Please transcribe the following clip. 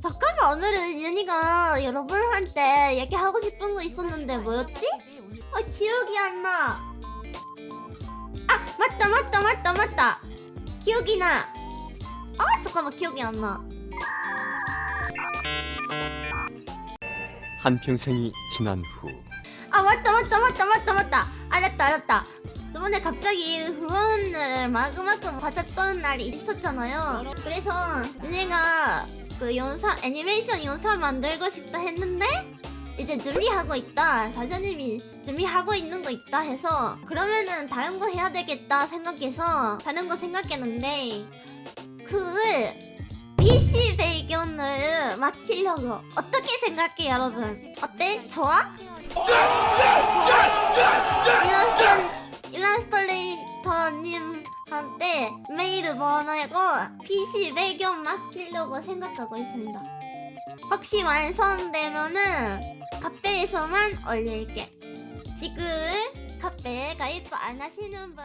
잠깐만 오늘은 윤희가 여러분한테 얘기하고 싶은 거 있었는데 뭐였지? 아 기억이 안 나. 아 맞다 맞다 맞다 맞다. 기억이 나. 아 잠깐만 기억이 안 나. 한평생이 지난 후 아 맞다 맞다 맞다 맞다 맞다. 알았다 알았다. 저번에 갑자기 후원을 마구마구 받았던 날이 있었잖아요. 그래서 윤희가 그 영상 애니메이션 영상 만들고 싶다 했는데 이제 준비하고 있다. 사장님이 준비하고 있는 거 있다 해서 그러면은 다른 거 해야 되겠다 생각해서 다른 거 생각했는데 그 PC 배경을 맡기려고 어떻게 생각해 여러분? 어때? 좋아? 일러스트 일러스트레이터님 한테 메일을 보내고 PC 배경 맡기려고 생각하고 있습니다. 혹시 완성되면은 카페에서만 올릴게. 지금 카페 가입 안 하시는 분